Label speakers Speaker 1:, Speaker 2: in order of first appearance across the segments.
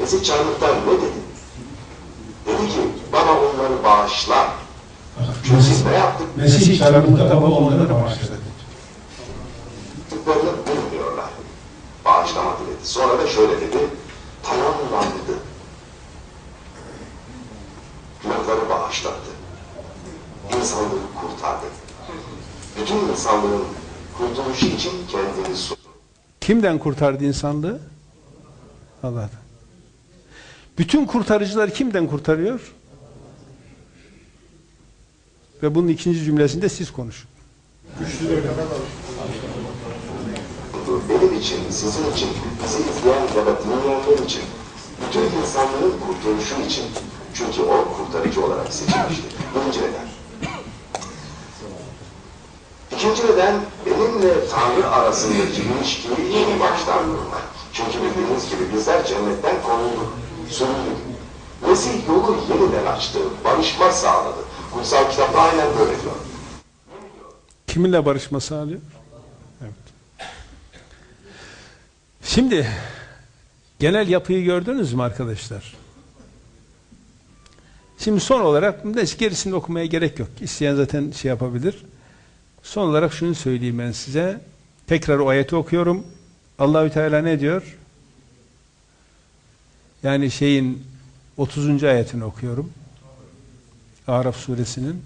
Speaker 1: Mesih Çarmıhtar ne dedi? Dedi ki bana onları bağışla. Çünkü biz ne yaptık?
Speaker 2: Mesih çarmıhta baba onları bağışladı.
Speaker 1: Yaptıklarını bilmiyorlar. Bağışlamadı dedi. Sonra da şöyle dedi. Tamamlandı. Günahları bağışladı. İnsanlığı kurtardı. Bütün insanlığın kurtuluşu için kendini sundu.
Speaker 3: Kimden kurtardı insanlığı? Allah'tan. Bütün kurtarıcılar kimden kurtarıyor? Ve bunun ikinci cümlesinde siz konuşun.
Speaker 1: Benim için, sizin için, bizi izleyen da dinleyenler için, bütün insanlığın kurtuluşu için. Çünkü o kurtarıcı olarak seçilmiştir. Birinci neden. İkinci neden, benimle Tanrı arasındaki ilişkiyi yeni baştan kurmak. Çünkü bildiğiniz gibi bizler cennetten konulduk, sürüldük. Mesih yolu yeniden açtı, barışma sağladı. Kutsal kitapta aynen böyle diyor.
Speaker 3: Kiminle barışma sağlıyor? Evet. Şimdi genel yapıyı gördünüz mü arkadaşlar? Şimdi son olarak neyse gerisini okumaya gerek yok. İsteyen zaten şey yapabilir. Son olarak şunu söyleyeyim ben size. Tekrar o ayeti okuyorum. Allahü Teala ne diyor? Yani şeyin 30. ayetini okuyorum. Araf suresinin.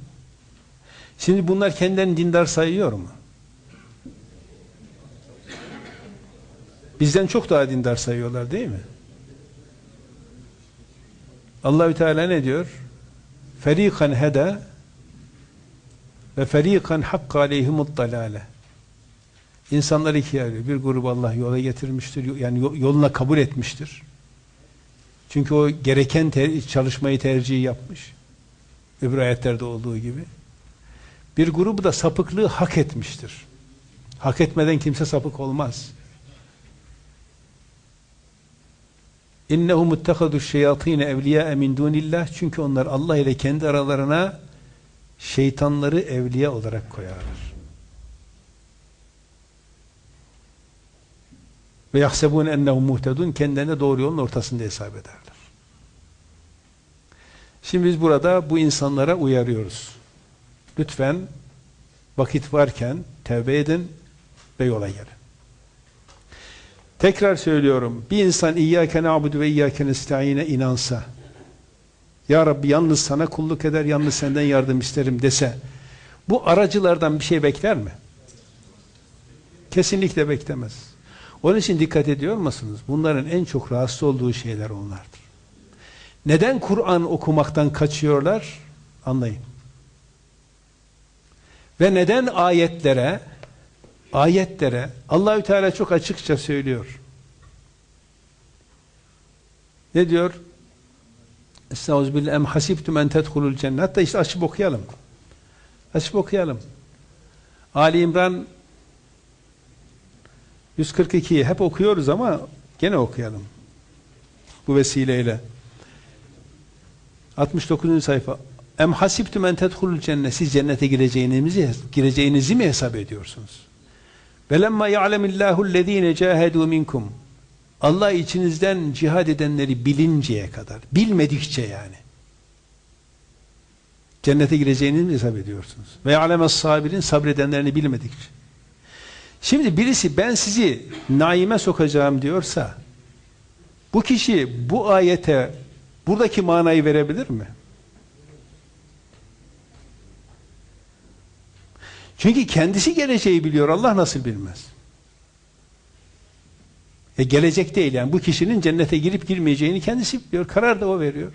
Speaker 3: Şimdi bunlar kendilerini dindar sayıyor mu? Bizden çok daha dindar sayıyorlar değil mi? Allahü Teala ne diyor? Ferikan heda ve ferikan hakka aleyhimut dalale. İnsanlar ikiye ayrılıyor. Bir grubu Allah yola getirmiştir. Yani yoluna kabul etmiştir. Çünkü o gereken ter çalışmayı tercih yapmış. Öbür ayetlerde olduğu gibi. Bir grubu da sapıklığı hak etmiştir. Hak etmeden kimse sapık olmaz. İnnehum ittehadu şeyatine evliya min dunillah çünkü onlar Allah ile kendi aralarına şeytanları evliya olarak koyarlar. Ve yahsebun ennehum muhtedun kendilerine doğru yolun ortasında hesap ederler. Şimdi biz burada bu insanlara uyarıyoruz. Lütfen vakit varken tevbe edin ve yola gelin. Tekrar söylüyorum. Bir insan İyyâke na'budu ve İyyâke nesta'ine inansa Ya Rabbi yalnız sana kulluk eder, yalnız senden yardım isterim dese bu aracılardan bir şey bekler mi? Kesinlikle beklemez. Onun için dikkat ediyor musunuz? Bunların en çok rahatsız olduğu şeyler onlardır. Neden Kur'an okumaktan kaçıyorlar? Anlayın. Ve neden ayetlere ayetlere Allahü Teala çok açıkça söylüyor. Ne diyor? Estağfirullah em hasibtum en tedhulul cennet. Hatta işte açıp okuyalım. Açıp okuyalım. Ali İmran 142'yi hep okuyoruz ama gene okuyalım. Bu vesileyle. 69. sayfa. Em hasibtum en tedhulul cennet. Siz cennete gireceğinizi, gireceğinizi mi hesap ediyorsunuz? Velemma ya'lemillahu allazine cahadu minkum. Allah içinizden cihad edenleri bilinceye kadar, bilmedikçe yani. Cennete gireceğinizi mi hesap ediyorsunuz? Ve ya'lemes sabirin sabredenlerini bilmedikçe. Şimdi birisi ben sizi naime sokacağım diyorsa bu kişi bu ayete buradaki manayı verebilir mi? Çünkü kendisi geleceği biliyor. Allah nasıl bilmez? E gelecek değil yani. Bu kişinin cennete girip girmeyeceğini kendisi biliyor. Karar da o veriyor.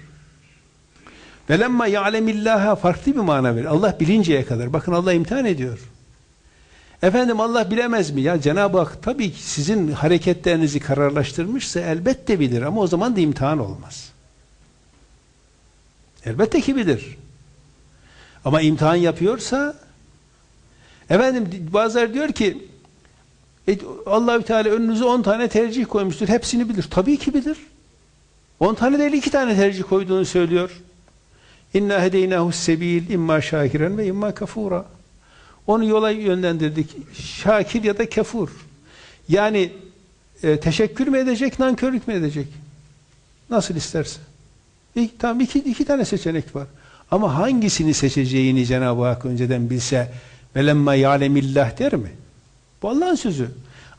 Speaker 3: Velemma ya'lemillaha farklı bir mana verir. Allah bilinceye kadar. Bakın Allah imtihan ediyor. Efendim Allah bilemez mi? Ya Cenab-ı Hak tabii ki sizin hareketlerinizi kararlaştırmışsa elbette bilir ama o zaman da imtihan olmaz. Elbette ki bilir. Ama imtihan yapıyorsa efendim bazıları diyor ki e, Allahü Teala önünüze 10 tane tercih koymuştur. Hepsini bilir. Tabii ki bilir. 10 tane değil 2 tane tercih koyduğunu söylüyor. İnna hedeynahu sebil imma şakiren ve imma kafura. Onu yola yönlendirdik. Şakir ya da kefur. Yani e, teşekkür mü edecek, nankörlük mü edecek? Nasıl isterse. İki, tamam iki, iki tane seçenek var. Ama hangisini seçeceğini Cenab-ı Hak önceden bilse velemma ya'lemillah der mi? Bu Allah'ın sözü.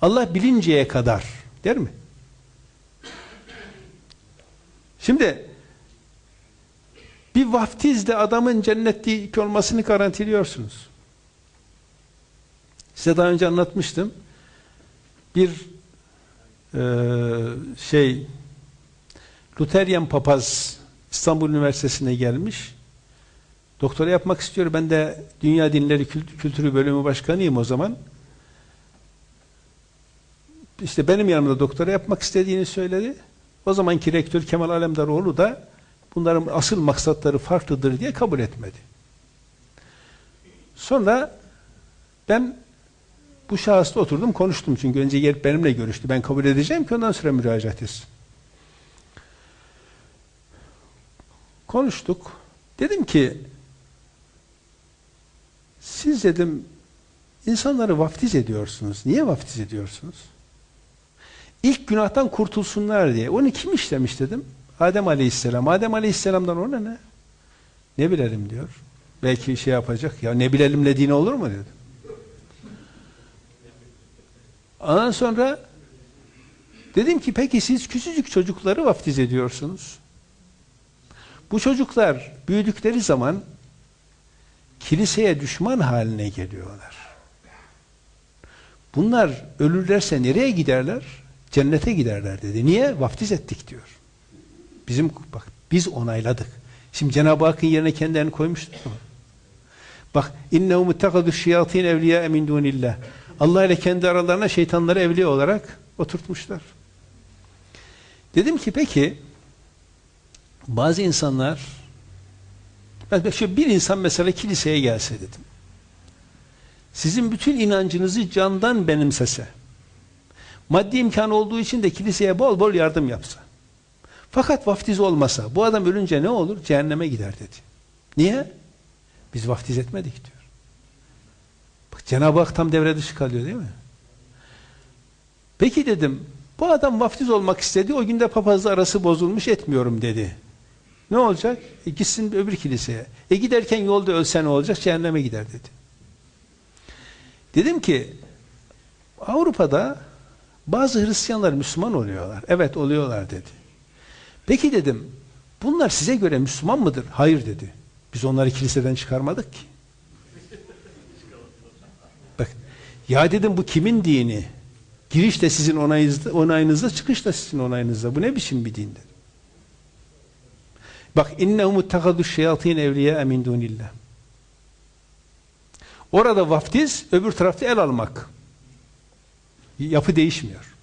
Speaker 3: Allah bilinceye kadar der mi? Şimdi bir vaftizle adamın cennetlik olmasını garantiliyorsunuz. Size daha önce anlatmıştım. Bir e, şey Luteryan papaz İstanbul Üniversitesi'ne gelmiş. Doktora yapmak istiyor. Ben de Dünya Dinleri Kült- Kültürü Bölümü Başkanıyım o zaman. İşte benim yanımda doktora yapmak istediğini söyledi. O zamanki rektör Kemal Alemdaroğlu da bunların asıl maksatları farklıdır diye kabul etmedi. Sonra ben bu şahısla oturdum konuştum çünkü önce gelip benimle görüştü. Ben kabul edeceğim ki ondan sonra müracaat etsin. Konuştuk. Dedim ki siz dedim insanları vaftiz ediyorsunuz. Niye vaftiz ediyorsunuz? İlk günahtan kurtulsunlar diye. Onu kim işlemiş dedim. Adem Aleyhisselam. Adem Aleyhisselam'dan ona ne? Ne bilelim diyor. Belki şey yapacak. Ya ne bilelimle din olur mu dedim. Ondan sonra dedim ki peki siz küçücük çocukları vaftiz ediyorsunuz. Bu çocuklar büyüdükleri zaman kiliseye düşman haline geliyorlar. Bunlar ölürlerse nereye giderler? Cennete giderler dedi. Niye? Vaftiz ettik diyor. Bizim bak biz onayladık. Şimdi Cenab-ı Hakk'ın yerine kendilerini koymuştur mu? Bak innehu muttakadu şeyatin evliya min dunillah. Allah ile kendi aralarına şeytanları evliya olarak oturtmuşlar. Dedim ki peki bazı insanlar şu bir insan mesela kiliseye gelse dedim. Sizin bütün inancınızı candan benimsese, maddi imkan olduğu için de kiliseye bol bol yardım yapsa. Fakat vaftiz olmasa, bu adam ölünce ne olur? Cehenneme gider dedi. Niye? Biz vaftiz etmedik diyor. Cenab-ı Hak tam devre dışı kalıyor değil mi? Peki dedim, bu adam vaftiz olmak istedi, o günde papazla arası bozulmuş etmiyorum dedi. Ne olacak? E gitsin öbür kiliseye. E giderken yolda ölse ne olacak? Cehenneme gider dedi. Dedim ki Avrupa'da bazı Hristiyanlar Müslüman oluyorlar. Evet oluyorlar dedi. Peki dedim bunlar size göre Müslüman mıdır? Hayır dedi. Biz onları kiliseden çıkarmadık ki. Bak ya dedim bu kimin dini? Giriş de sizin onayınızda, onayınızda, çıkış da sizin onayınızda. Bu ne biçim bir dindir? Bak innehum ittakadu şeyatin evliya min dunillah. Orada vaftiz, öbür tarafta el almak. Yapı değişmiyor.